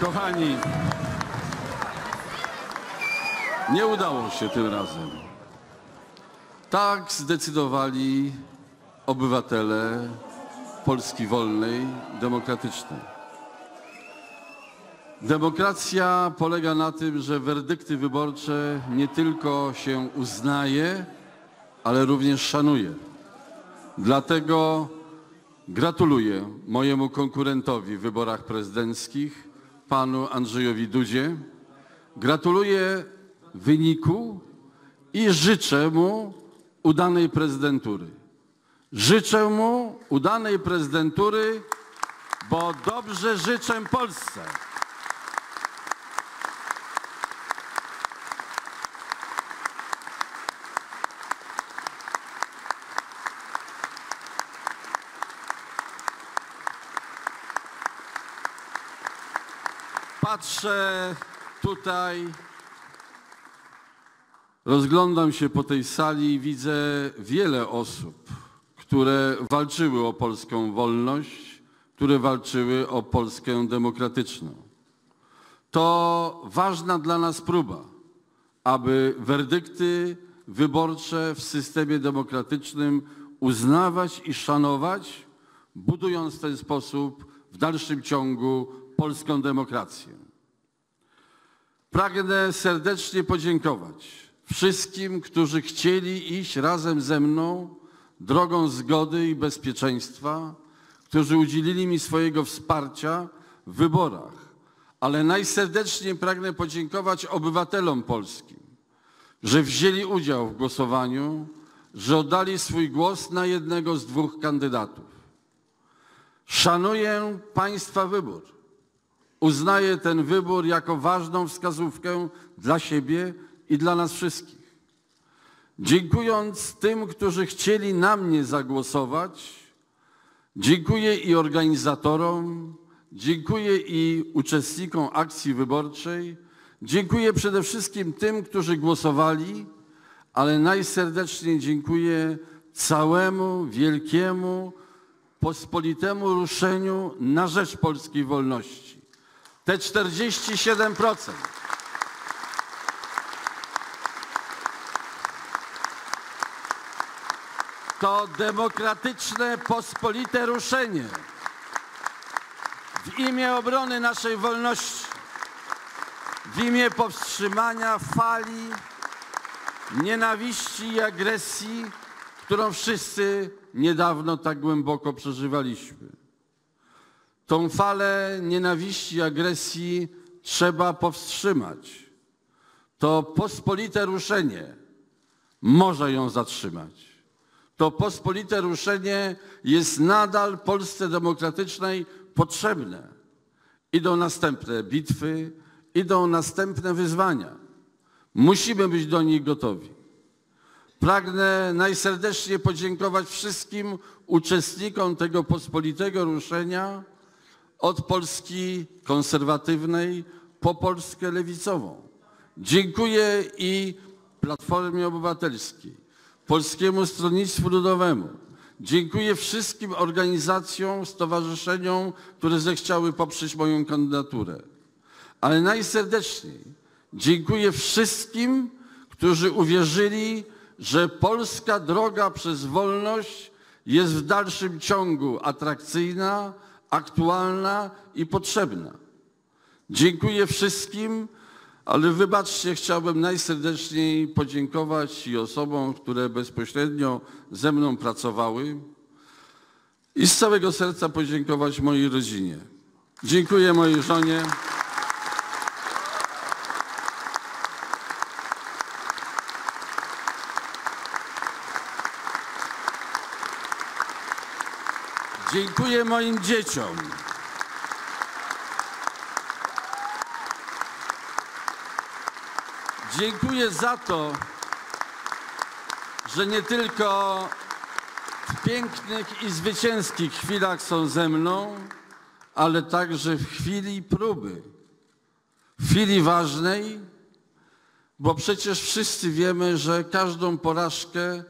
Kochani, nie udało się tym razem. Tak zdecydowali obywatele Polski wolnej, demokratycznej. Demokracja polega na tym, że werdykty wyborcze nie tylko się uznaje, ale również szanuje. Dlatego gratuluję mojemu konkurentowi w wyborach prezydenckich, panu Andrzejowi Dudzie. Gratuluję wyniku i życzę mu udanej prezydentury. Życzę mu udanej prezydentury, bo dobrze życzę Polsce. Patrzę tutaj, rozglądam się po tej sali i widzę wiele osób, które walczyły o polską wolność, które walczyły o Polskę demokratyczną. To ważna dla nas próba, aby werdykty wyborcze w systemie demokratycznym uznawać i szanować, budując w ten sposób w dalszym ciągu polską demokrację. Pragnę serdecznie podziękować wszystkim, którzy chcieli iść razem ze mną drogą zgody i bezpieczeństwa, którzy udzielili mi swojego wsparcia w wyborach. Ale najserdeczniej pragnę podziękować obywatelom polskim, że wzięli udział w głosowaniu, że oddali swój głos na jednego z dwóch kandydatów. Szanuję Państwa wybór. Uznaję ten wybór jako ważną wskazówkę dla siebie i dla nas wszystkich. Dziękując tym, którzy chcieli na mnie zagłosować, dziękuję i organizatorom, dziękuję i uczestnikom akcji wyborczej, dziękuję przede wszystkim tym, którzy głosowali, ale najserdeczniej dziękuję całemu wielkiemu, pospolitemu ruszeniu na rzecz polskiej wolności. Te 47%. To demokratyczne, pospolite ruszenie w imię obrony naszej wolności, w imię powstrzymania fali nienawiści i agresji, którą wszyscy niedawno tak głęboko przeżywaliśmy. Tą falę nienawiści agresji trzeba powstrzymać. To pospolite ruszenie może ją zatrzymać. To pospolite ruszenie jest nadal Polsce demokratycznej potrzebne. Idą następne bitwy, idą następne wyzwania. Musimy być do nich gotowi. Pragnę najserdeczniej podziękować wszystkim uczestnikom tego pospolitego ruszenia od Polski konserwatywnej po Polskę lewicową. Dziękuję i Platformie Obywatelskiej, Polskiemu Stronnictwu Ludowemu. Dziękuję wszystkim organizacjom, stowarzyszeniom, które zechciały poprzeć moją kandydaturę. Ale najserdeczniej dziękuję wszystkim, którzy uwierzyli, że polska droga przez wolność jest w dalszym ciągu atrakcyjna, aktualna i potrzebna. Dziękuję wszystkim, ale wybaczcie, chciałbym najserdeczniej podziękować i osobom, które bezpośrednio ze mną pracowały i z całego serca podziękować mojej rodzinie. Dziękuję mojej żonie. Dziękuję moim dzieciom. Dziękuję za to, że nie tylko w pięknych i zwycięskich chwilach są ze mną, ale także w chwili próby, w chwili ważnej, bo przecież wszyscy wiemy, że każdą porażkę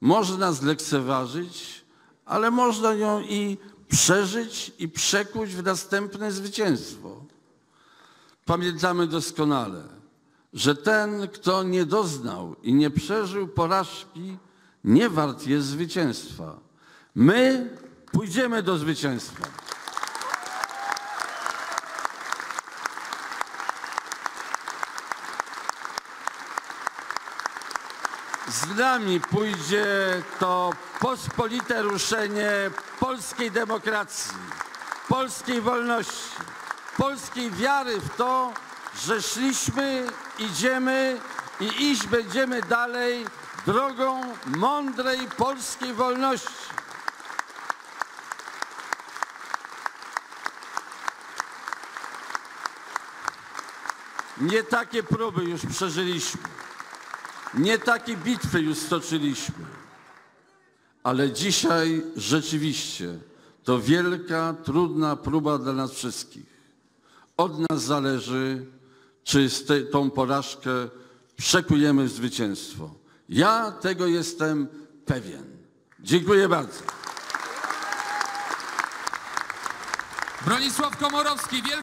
można zlekceważyć, ale można ją i przeżyć i przekuć w następne zwycięstwo. pamiętamy doskonale, że ten, kto nie doznał i nie przeżył porażki, nie wart jest zwycięstwa. My pójdziemy do zwycięstwa. Z nami pójdzie to pospolite ruszenie polskiej demokracji, polskiej wolności, polskiej wiary w to, że szliśmy, idziemy i iść będziemy dalej drogą mądrej polskiej wolności. Nie takie próby już przeżyliśmy. Nie takie bitwy już stoczyliśmy, ale dzisiaj rzeczywiście to wielka, trudna próba dla nas wszystkich. Od nas zależy, czy te, tą porażkę przekujemy w zwycięstwo. Ja tego jestem pewien. Dziękuję bardzo. Bronisław Komorowski,